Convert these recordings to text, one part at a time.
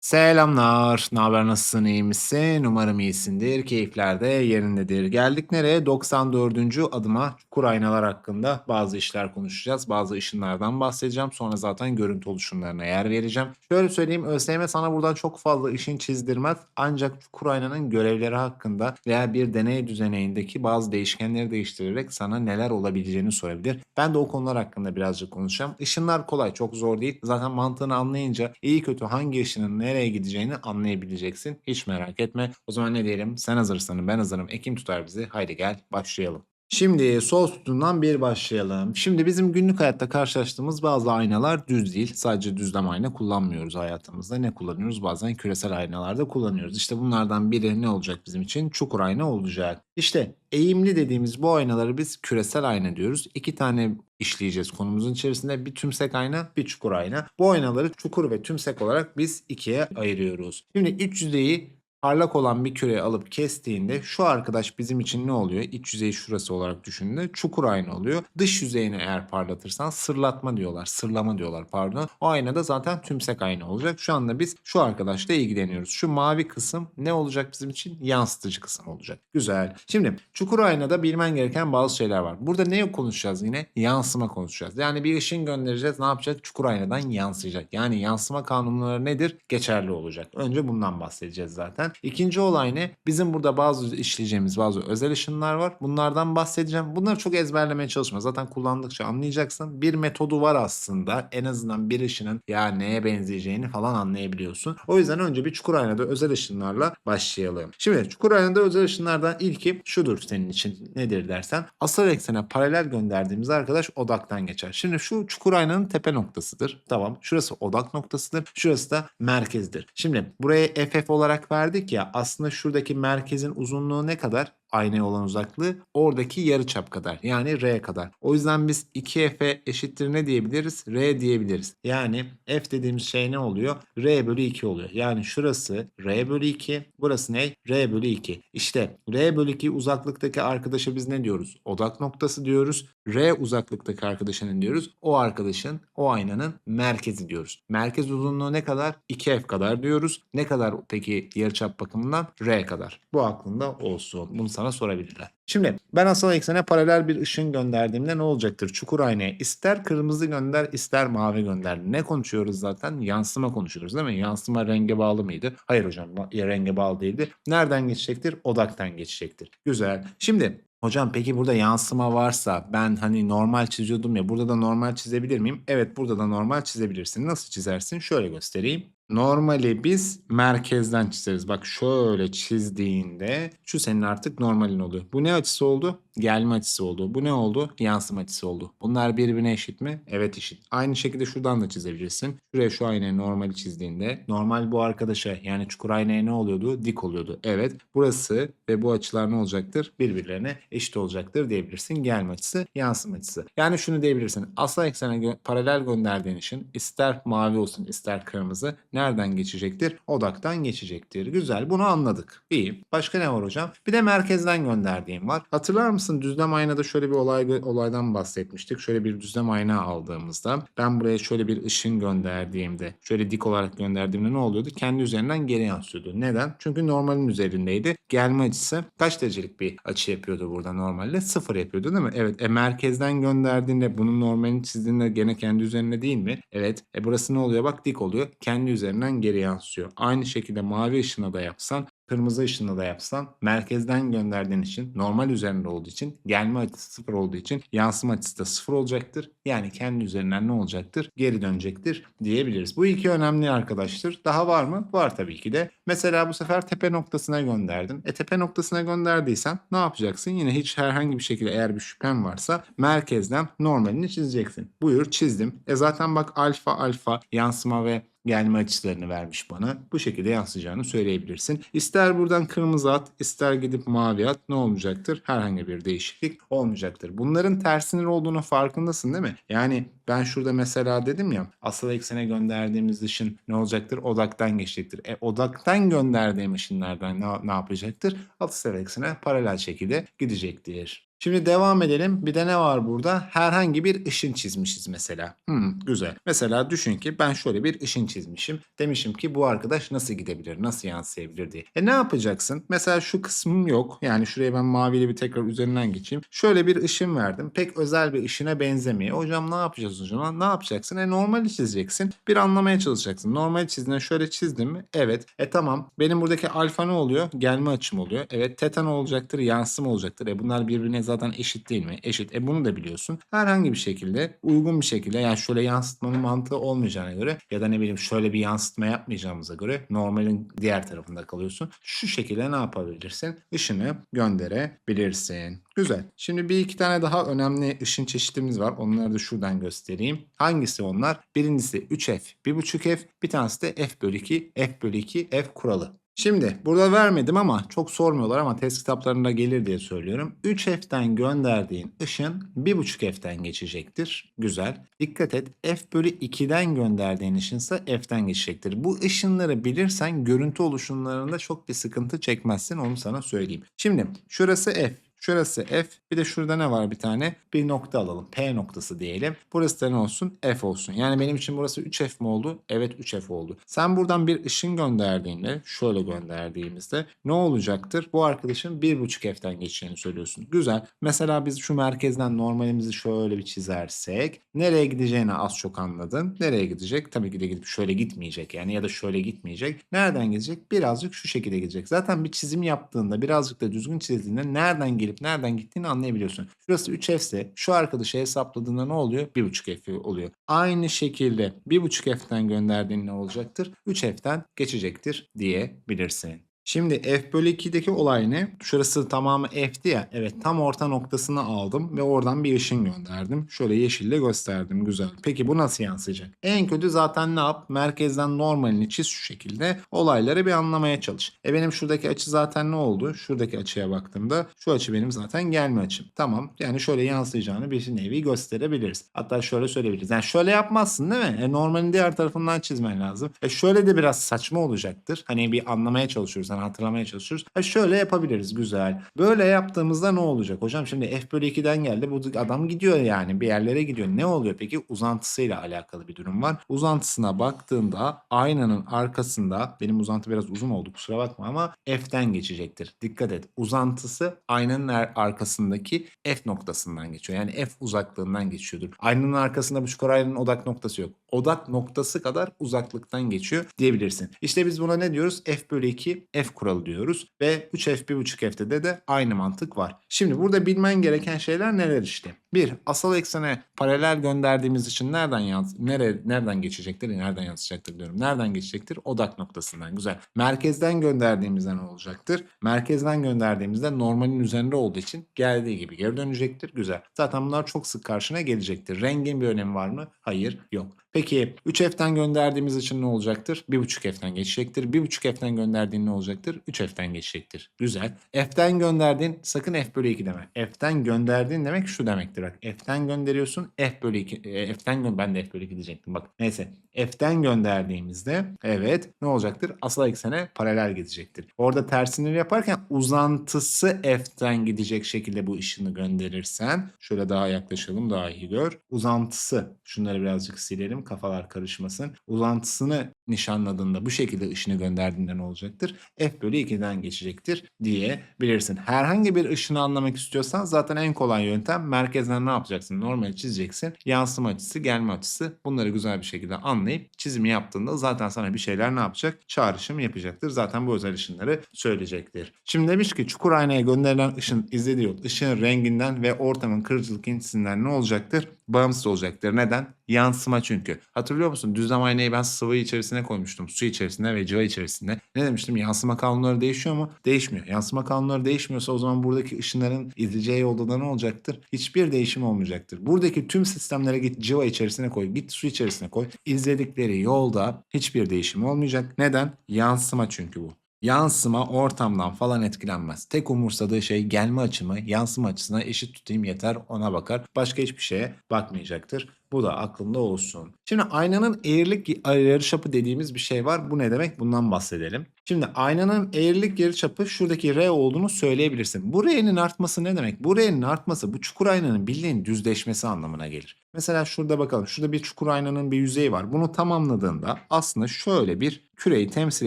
Selamlar. Ne haber? Nasılsın? iyi misin? Umarım iyisindir. Keyifler de yerindedir. Geldik nereye? 94. adıma çukur aynalar hakkında bazı işler konuşacağız. Bazı ışınlardan bahsedeceğim. Sonra zaten görüntü oluşumlarına yer vereceğim. Şöyle söyleyeyim. ÖSYM sana buradan çok fazla ışın çizdirmez. Ancak çukur aynanın görevleri hakkında veya bir deney düzeneyindeki bazı değişkenleri değiştirerek sana neler olabileceğini sorabilir. Ben de o konular hakkında birazcık konuşacağım. Işınlar kolay. Çok zor değil. Zaten mantığını anlayınca iyi kötü hangi ışının nereye gideceğini anlayabileceksin. Hiç merak etme. O zaman ne diyelim? Sen hazırsan ben hazırım. Ekim tutar bizi. Haydi gel başlayalım. Şimdi sol sütundan bir başlayalım. Şimdi bizim günlük hayatta karşılaştığımız bazı aynalar düz değil. Sadece düzlem ayna kullanmıyoruz hayatımızda. Ne kullanıyoruz? Bazen küresel aynalarda kullanıyoruz. İşte bunlardan biri ne olacak bizim için? Çukur ayna olacak. İşte eğimli dediğimiz bu aynaları biz küresel ayna diyoruz. İki tane işleyeceğiz konumuzun içerisinde. Bir tümsek ayna, bir çukur ayna. Bu aynaları çukur ve tümsek olarak biz ikiye ayırıyoruz. Şimdi iç yüzeyi parlak olan bir küreyi alıp kestiğinde şu arkadaş bizim için ne oluyor? İç yüzeyi şurası olarak düşündüğünde çukur ayna oluyor. Dış yüzeyini eğer parlatırsan sırlatma diyorlar. Sırlama diyorlar pardon. O ayna da zaten tümsek ayna olacak. Şu anda biz şu arkadaşla ilgileniyoruz. Şu mavi kısım ne olacak bizim için? Yansıtıcı kısım olacak. Güzel. Şimdi çukur aynada bilmen gereken bazı şeyler var. Burada ne konuşacağız yine? Yansıma konuşacağız. Yani bir ışın göndereceğiz. Ne yapacak? Çukur aynadan yansıyacak. Yani yansıma kanunları nedir? Geçerli olacak. Önce bundan bahsedeceğiz zaten. İkinci olay ne? Bizim burada bazı işleyeceğimiz bazı özel ışınlar var. Bunlardan bahsedeceğim. Bunları çok ezberlemeye çalışma. Zaten kullandıkça anlayacaksın. Bir metodu var aslında. En azından bir ışının ya neye benzeyeceğini falan anlayabiliyorsun. O yüzden önce bir çukur aynada özel ışınlarla başlayalım. Şimdi çukur aynada özel ışınlardan ilki şudur senin için nedir dersen. Asal eksene paralel gönderdiğimiz arkadaş odaktan geçer. Şimdi şu çukur aynanın tepe noktasıdır. Tamam. Şurası odak noktasıdır. Şurası da merkezdir. Şimdi buraya FF olarak verdik ya aslında şuradaki merkezin uzunluğu ne kadar? Aynaya olan uzaklığı oradaki yarı çap kadar yani r kadar. O yüzden biz 2f'e eşittir ne diyebiliriz? r diyebiliriz. Yani f dediğimiz şey ne oluyor? r bölü 2 oluyor. Yani şurası r bölü 2 burası ne? r bölü 2. İşte r bölü 2 uzaklıktaki arkadaşa biz ne diyoruz? Odak noktası diyoruz. r uzaklıktaki arkadaşa ne diyoruz? O arkadaşın o aynanın merkezi diyoruz. Merkez uzunluğu ne kadar? 2f kadar diyoruz. Ne kadar peki yarıçap bakımından? r kadar. Bu aklında olsun. Bunu sana sorabilirler. Şimdi ben asal eksene paralel bir ışın gönderdiğimde ne olacaktır? Çukur aynaya ister kırmızı gönder ister mavi gönder. Ne konuşuyoruz zaten? Yansıma konuşuyoruz değil mi? Yansıma renge bağlı mıydı? Hayır hocam ya renge bağlı değildi. Nereden geçecektir? Odaktan geçecektir. Güzel. Şimdi Hocam peki burada yansıma varsa ben hani normal çiziyordum ya burada da normal çizebilir miyim? Evet burada da normal çizebilirsin. Nasıl çizersin? Şöyle göstereyim. Normali biz merkezden çizeriz. Bak şöyle çizdiğinde şu senin artık normalin oluyor. Bu ne açısı oldu? Gelme açısı oldu. Bu ne oldu? Yansıma açısı oldu. Bunlar birbirine eşit mi? Evet eşit. Aynı şekilde şuradan da çizebilirsin. Şuraya şu aynayı normali çizdiğinde normal bu arkadaşa yani çukur aynaya ne oluyordu? Dik oluyordu. Evet. Burası ve bu açılar ne olacaktır? Birbirlerine eşit olacaktır diyebilirsin. Gelme açısı, yansıma açısı. Yani şunu diyebilirsin. Asal eksene paralel gönderdiğin için ister mavi olsun ister kırmızı nereden geçecektir? Odaktan geçecektir. Güzel. Bunu anladık. İyi. Başka ne var hocam? Bir de merkezden gönderdiğim var. Hatırlar mısın? Düzlem aynada şöyle bir olay olaydan bahsetmiştik. Şöyle bir düzlem ayna aldığımızda ben buraya şöyle bir ışın gönderdiğimde şöyle dik olarak gönderdiğimde ne oluyordu? Kendi üzerinden geri yansıyordu. Neden? Çünkü normalin üzerindeydi. Gelme açısı kaç derecelik bir açı yapıyordu burada normalde? Sıfır yapıyordu değil mi? Evet. E merkezden gönderdiğinde bunun normalini çizdiğinde gene kendi üzerine değil mi? Evet. E burası ne oluyor? Bak dik oluyor. Kendi üzerinden geri yansıyor. Aynı şekilde mavi ışına da yapsan kırmızı ışını da yapsan merkezden gönderdiğin için normal üzerinde olduğu için gelme açısı sıfır olduğu için yansıma açısı da sıfır olacaktır. Yani kendi üzerinden ne olacaktır? Geri dönecektir diyebiliriz. Bu iki önemli arkadaştır. Daha var mı? Var tabii ki de. Mesela bu sefer tepe noktasına gönderdin. E tepe noktasına gönderdiysen ne yapacaksın? Yine hiç herhangi bir şekilde eğer bir şüphen varsa merkezden normalini çizeceksin. Buyur çizdim. E zaten bak alfa alfa yansıma ve gelme açılarını vermiş bana. Bu şekilde yansıyacağını söyleyebilirsin. İster buradan kırmızı at, ister gidip mavi at ne olmayacaktır? Herhangi bir değişiklik olmayacaktır. Bunların tersinin olduğunu farkındasın değil mi? Yani ben şurada mesela dedim ya asal eksene gönderdiğimiz ışın ne olacaktır? Odaktan geçecektir. E odaktan gönderdiğim ışınlardan ne, ne yapacaktır? Asal eksene paralel şekilde gidecektir. Şimdi devam edelim. Bir de ne var burada? Herhangi bir ışın çizmişiz mesela. Hmm, güzel. Mesela düşün ki ben şöyle bir ışın çizmişim. Demişim ki bu arkadaş nasıl gidebilir, nasıl yansıyabilir diye. E ne yapacaksın? Mesela şu kısmım yok. Yani şuraya ben maviyle bir tekrar üzerinden geçeyim. Şöyle bir ışın verdim. Pek özel bir ışına benzemiyor. Hocam ne yapacağız hocam? Ne yapacaksın? E normali çizeceksin. Bir anlamaya çalışacaksın. Normal çizdiğinde şöyle çizdim mi? Evet. E tamam. Benim buradaki alfa ne oluyor? Gelme açım oluyor. Evet. Teta ne olacaktır? Yansıma olacaktır. E bunlar birbirine zaten eşit değil mi? Eşit. E bunu da biliyorsun. Herhangi bir şekilde uygun bir şekilde yani şöyle yansıtmanın mantığı olmayacağına göre ya da ne bileyim şöyle bir yansıtma yapmayacağımıza göre normalin diğer tarafında kalıyorsun. Şu şekilde ne yapabilirsin? Işını gönderebilirsin. Güzel. Şimdi bir iki tane daha önemli ışın çeşitimiz var. Onları da şuradan göstereyim. Hangisi onlar? Birincisi 3F, 1.5F. Bir tanesi de F bölü 2, F bölü 2, F kuralı. Şimdi burada vermedim ama çok sormuyorlar ama test kitaplarında gelir diye söylüyorum. 3F'den gönderdiğin ışın 1.5F'den geçecektir. Güzel. Dikkat et F bölü 2'den gönderdiğin ışınsa F'den geçecektir. Bu ışınları bilirsen görüntü oluşumlarında çok bir sıkıntı çekmezsin onu sana söyleyeyim. Şimdi şurası F. Şurası F. Bir de şurada ne var bir tane? Bir nokta alalım. P noktası diyelim. Burası da ne olsun? F olsun. Yani benim için burası 3F mi oldu? Evet 3F oldu. Sen buradan bir ışın gönderdiğinde, şöyle gönderdiğimizde ne olacaktır? Bu arkadaşın 1.5F'den geçeceğini söylüyorsun. Güzel. Mesela biz şu merkezden normalimizi şöyle bir çizersek nereye gideceğini az çok anladın. Nereye gidecek? Tabii ki de gidip şöyle gitmeyecek yani ya da şöyle gitmeyecek. Nereden gidecek? Birazcık şu şekilde gidecek. Zaten bir çizim yaptığında birazcık da düzgün çizdiğinde nereden gelip nereden gittiğini anlayabiliyorsun. Şurası 3F ise şu arkadaşı hesapladığında ne oluyor? 1.5F oluyor. Aynı şekilde 1.5F'den gönderdiğin ne olacaktır? 3F'den geçecektir diyebilirsin. Şimdi f bölü 2'deki olay ne? Şurası tamamı f'ti ya. Evet tam orta noktasını aldım ve oradan bir ışın gönderdim. Şöyle yeşille gösterdim. Güzel. Peki bu nasıl yansıyacak? En kötü zaten ne yap? Merkezden normalini çiz şu şekilde. Olayları bir anlamaya çalış. E benim şuradaki açı zaten ne oldu? Şuradaki açıya baktığımda şu açı benim zaten gelme açım. Tamam. Yani şöyle yansıyacağını bir nevi gösterebiliriz. Hatta şöyle söyleyebiliriz. Yani şöyle yapmazsın değil mi? E normalin diğer tarafından çizmen lazım. E şöyle de biraz saçma olacaktır. Hani bir anlamaya çalışıyoruz. Hani hatırlamaya çalışıyoruz. Ha şöyle yapabiliriz güzel. Böyle yaptığımızda ne olacak hocam? Şimdi f bölü 2'den geldi. Bu adam gidiyor yani bir yerlere gidiyor. Ne oluyor peki? Uzantısıyla alakalı bir durum var. Uzantısına baktığında aynanın arkasında benim uzantı biraz uzun oldu kusura bakma ama f'ten geçecektir. Dikkat et. Uzantısı aynanın ar- arkasındaki f noktasından geçiyor. Yani f uzaklığından geçiyordur. Aynanın arkasında bu çukur aynanın odak noktası yok. Odak noktası kadar uzaklıktan geçiyor diyebilirsin. İşte biz buna ne diyoruz? f bölü 2 f kuralı diyoruz. Ve 3f 1.5f'te de de aynı mantık var. Şimdi burada bilmen gereken şeyler neler işte? Bir, asal eksene paralel gönderdiğimiz için nereden yans nere nereden geçecektir? Nereden yansıyacaktır diyorum. Nereden geçecektir? Odak noktasından. Güzel. Merkezden gönderdiğimizde olacaktır? Merkezden gönderdiğimizde normalin üzerinde olduğu için geldiği gibi geri dönecektir. Güzel. Zaten bunlar çok sık karşına gelecektir. Rengin bir önemi var mı? Hayır, yok. Peki 3F'den gönderdiğimiz için ne olacaktır? 1.5F'den geçecektir. 1.5F'den gönderdiğin ne olacaktır? 3F'den geçecektir. Güzel. F'den gönderdiğin sakın F bölü 2 deme. F'den gönderdiğin demek şu demektir. Bak F'den gönderiyorsun. F bölü 2. E, F'den gö ben de F bölü 2 diyecektim. Bak neyse. F'den gönderdiğimizde evet ne olacaktır? Asal eksene paralel gidecektir. Orada tersini yaparken uzantısı F'den gidecek şekilde bu ışını gönderirsen şöyle daha yaklaşalım daha iyi gör. Uzantısı şunları birazcık silelim kafalar karışmasın. Uzantısını nişanladığında bu şekilde ışını gönderdiğinde ne olacaktır? F bölü 2'den geçecektir diyebilirsin. Herhangi bir ışını anlamak istiyorsan zaten en kolay yöntem merkezden ne yapacaksın? Normal çizeceksin. Yansıma açısı, gelme açısı bunları güzel bir şekilde anlayıp çizimi yaptığında zaten sana bir şeyler ne yapacak? Çağrışım yapacaktır. Zaten bu özel ışınları söyleyecektir. Şimdi demiş ki çukur aynaya gönderilen ışın izlediği yol ışığın renginden ve ortamın kırıcılık intisinden ne olacaktır? Bağımsız olacaktır. Neden? Yansıma çünkü. Hatırlıyor musun? Düzlem aynayı ben sıvı içerisine koymuştum. Su içerisinde ve cıva içerisinde. Ne demiştim? Yansıma kanunları değişiyor mu? Değişmiyor. Yansıma kanunları değişmiyorsa o zaman buradaki ışınların izleyeceği yolda da ne olacaktır? Hiçbir değişim olmayacaktır. Buradaki tüm sistemlere git cıva içerisine koy. Git su içerisine koy. İzledikleri yolda hiçbir değişim olmayacak. Neden? Yansıma çünkü bu. Yansıma ortamdan falan etkilenmez. Tek umursadığı şey gelme açımı yansıma açısına eşit tutayım yeter ona bakar. Başka hiçbir şeye bakmayacaktır. Bu da aklında olsun. Şimdi aynanın eğrilik yarıçapı dediğimiz bir şey var. Bu ne demek? Bundan bahsedelim. Şimdi aynanın eğrilik yarıçapı şuradaki R olduğunu söyleyebilirsin. Bu R'nin artması ne demek? Bu R'nin artması bu çukur aynanın bildiğin düzleşmesi anlamına gelir. Mesela şurada bakalım. Şurada bir çukur aynanın bir yüzeyi var. Bunu tamamladığında aslında şöyle bir küreyi temsil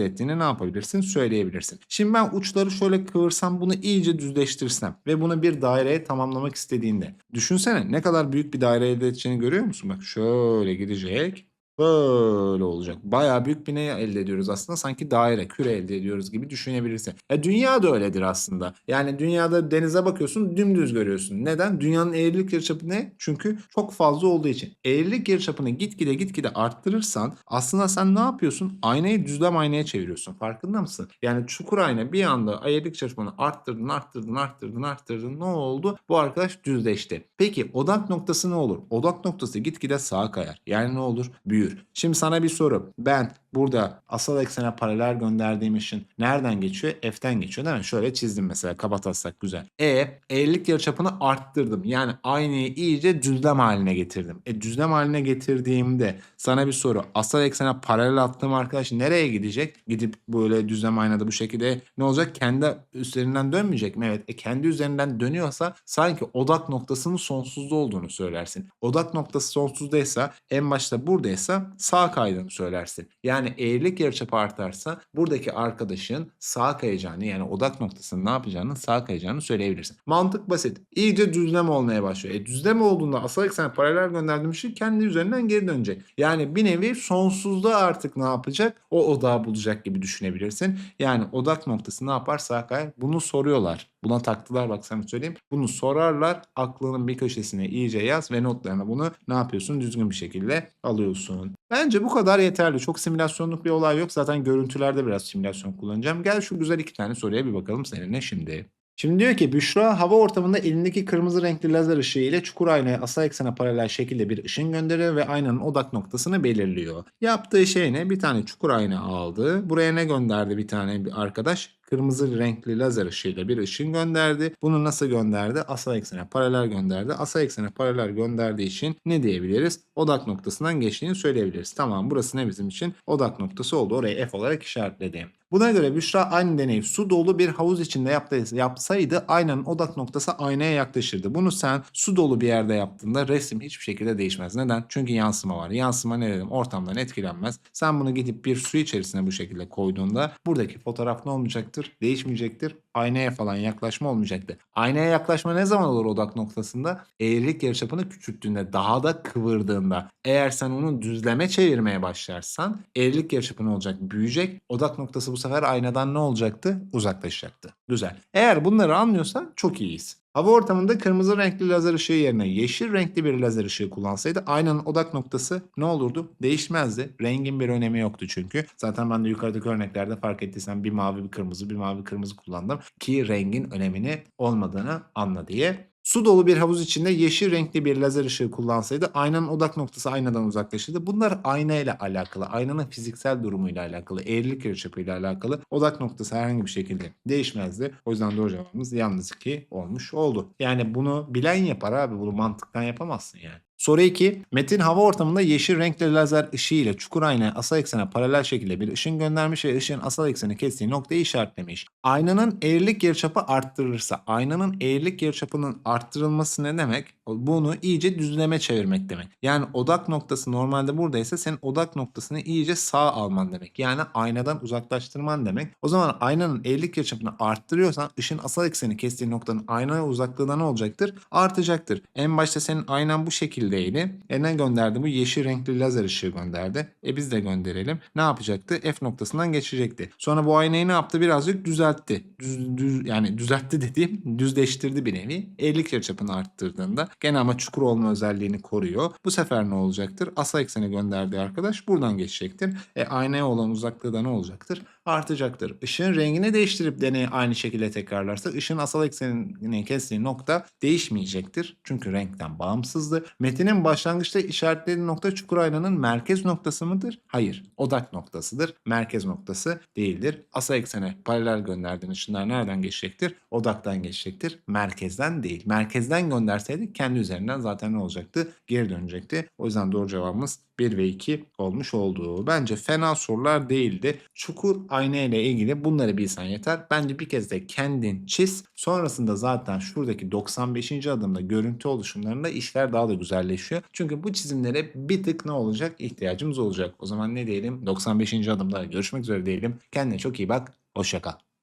ettiğini ne yapabilirsin? Söyleyebilirsin. Şimdi ben uçları şöyle kıvırsam bunu iyice düzleştirsem ve bunu bir daireye tamamlamak istediğinde düşünsene ne kadar büyük bir daire elde edeceğini görüyor musun? Bak şöyle gidecek. Böyle olacak. Bayağı büyük bir ne elde ediyoruz aslında? Sanki daire, küre elde ediyoruz gibi düşünebilirsin. E dünya da öyledir aslında. Yani dünyada denize bakıyorsun dümdüz görüyorsun. Neden? Dünyanın eğrilik yarıçapı ne? Çünkü çok fazla olduğu için. Eğrilik yarıçapını gitgide gitgide arttırırsan aslında sen ne yapıyorsun? Aynayı düzlem aynaya çeviriyorsun. Farkında mısın? Yani çukur ayna bir anda eğrilik yarıçapını arttırdın, arttırdın, arttırdın, arttırdın. Ne oldu? Bu arkadaş düzleşti. Peki odak noktası ne olur? Odak noktası gitgide sağa kayar. Yani ne olur? Büyür. Şimdi sana bir soru. Ben burada asal eksene paralel gönderdiğim ışın nereden geçiyor? F'ten geçiyor değil mi? Şöyle çizdim mesela kabataslak güzel. E eğrilik yarıçapını arttırdım. Yani aynayı iyice düzlem haline getirdim. E düzlem haline getirdiğimde sana bir soru. Asal eksene paralel attığım arkadaş nereye gidecek? Gidip böyle düzlem aynada bu şekilde ne olacak? Kendi üzerinden dönmeyecek mi? Evet. E kendi üzerinden dönüyorsa sanki odak noktasının sonsuzda olduğunu söylersin. Odak noktası sonsuzdaysa en başta buradaysa sağ kaydığını söylersin. Yani eğrilik yarıçapı artarsa buradaki arkadaşın sağ kayacağını yani odak noktasının ne yapacağını sağ kayacağını söyleyebilirsin. Mantık basit. İyice düzlem olmaya başlıyor. E düzlem olduğunda asal eksen paralel gönderdiğim şey kendi üzerinden geri dönecek. Yani bir nevi sonsuzda artık ne yapacak? O odağı bulacak gibi düşünebilirsin. Yani odak noktası ne yapar? Sağ kayar. Bunu soruyorlar. Buna taktılar bak sana söyleyeyim. Bunu sorarlar. Aklının bir köşesine iyice yaz ve notlarına bunu ne yapıyorsun? Düzgün bir şekilde alıyorsun. Bence bu kadar yeterli. Çok simülasyonluk bir olay yok. Zaten görüntülerde biraz simülasyon kullanacağım. Gel şu güzel iki tane soruya bir bakalım seninle şimdi. Şimdi diyor ki Büşra hava ortamında elindeki kırmızı renkli lazer ışığı ile çukur aynaya asal eksene paralel şekilde bir ışın gönderiyor ve aynanın odak noktasını belirliyor. Yaptığı şey ne? Bir tane çukur ayna aldı. Buraya ne gönderdi bir tane bir arkadaş? Kırmızı renkli lazer ışığıyla bir ışın gönderdi. Bunu nasıl gönderdi? Asal eksene paralel gönderdi. Asal eksene paralel gönderdiği için ne diyebiliriz? Odak noktasından geçtiğini söyleyebiliriz. Tamam burası ne bizim için? Odak noktası oldu. Orayı F olarak işaretledim. Buna göre Büşra aynı deneyi su dolu bir havuz içinde yapsaydı aynanın odak noktası aynaya yaklaşırdı. Bunu sen su dolu bir yerde yaptığında resim hiçbir şekilde değişmez. Neden? Çünkü yansıma var. Yansıma ne dedim? Ortamdan etkilenmez. Sen bunu gidip bir su içerisine bu şekilde koyduğunda buradaki fotoğraf ne olmayacaktır? Değişmeyecektir. Aynaya falan yaklaşma olmayacaktır. Aynaya yaklaşma ne zaman olur odak noktasında? Eğrilik yarıçapını küçülttüğünde, daha da kıvırdığında. Eğer sen onu düzleme çevirmeye başlarsan eğrilik yarıçapı olacak? Büyüyecek. Odak noktası bu sefer aynadan ne olacaktı? Uzaklaşacaktı. Güzel. Eğer bunları anlıyorsan çok iyiyiz. Hava ortamında kırmızı renkli lazer ışığı yerine yeşil renkli bir lazer ışığı kullansaydı aynanın odak noktası ne olurdu? Değişmezdi. Rengin bir önemi yoktu çünkü. Zaten ben de yukarıdaki örneklerde fark ettiysen bir mavi bir kırmızı bir mavi kırmızı kullandım ki rengin önemini olmadığını anla diye. Su dolu bir havuz içinde yeşil renkli bir lazer ışığı kullansaydı aynanın odak noktası aynadan uzaklaşırdı. Bunlar ayna ile alakalı, aynanın fiziksel durumuyla alakalı, eğrilik yarıçapıyla alakalı odak noktası herhangi bir şekilde değişmezdi. O yüzden doğru cevabımız yalnız ki olmuş oldu. Yani bunu bilen yapar abi. Bunu mantıktan yapamazsın yani. Soru 2. Metin hava ortamında yeşil renkli lazer ışığı ile çukur aynaya asal eksene paralel şekilde bir ışın göndermiş ve ışığın asal ekseni kestiği noktayı işaretlemiş. Aynanın eğrilik yarıçapı arttırılırsa aynanın eğrilik yarıçapının arttırılması ne demek? Bunu iyice düzleme çevirmek demek. Yani odak noktası normalde buradaysa senin odak noktasını iyice sağ alman demek. Yani aynadan uzaklaştırman demek. O zaman aynanın eğrilik yarıçapını arttırıyorsan ışın asal ekseni kestiği noktanın aynaya uzaklığı da ne olacaktır? Artacaktır. En başta senin aynan bu şekildeydi. E ne gönderdi bu? Yeşil renkli lazer ışığı gönderdi. E biz de gönderelim. Ne yapacaktı? F noktasından geçecekti. Sonra bu aynayı ne yaptı? Birazcık düzeltti. Düz, düz, yani düzeltti dediğim düzleştirdi bir nevi. Eğrilik yarıçapını arttırdığında gene ama çukur olma özelliğini koruyor. Bu sefer ne olacaktır? Asal ekseni gönderdiği arkadaş buradan geçecektir. E aynaya olan uzaklığı da ne olacaktır? Artacaktır. Işığın rengini değiştirip deneyi aynı şekilde tekrarlarsa ışığın asal eksenini kestiği nokta değişmeyecektir. Çünkü renkten bağımsızdı. Metinin başlangıçta işaretlediği nokta çukur aynanın merkez noktası mıdır? Hayır. Odak noktasıdır. Merkez noktası değildir. Asal eksene paralel gönderdiğin ışınlar nereden geçecektir? Odaktan geçecektir. Merkezden değil. Merkezden gönderseydik kendi üzerinden zaten ne olacaktı? Geri dönecekti. O yüzden doğru cevabımız 1 ve 2 olmuş oldu. Bence fena sorular değildi. Çukur ayna ile ilgili bunları bilsen yeter. Bence bir kez de kendin çiz. Sonrasında zaten şuradaki 95. adımda görüntü oluşumlarında işler daha da güzelleşiyor. Çünkü bu çizimlere bir tık ne olacak? İhtiyacımız olacak. O zaman ne diyelim? 95. adımda görüşmek üzere diyelim. Kendine çok iyi bak. Hoşça kal.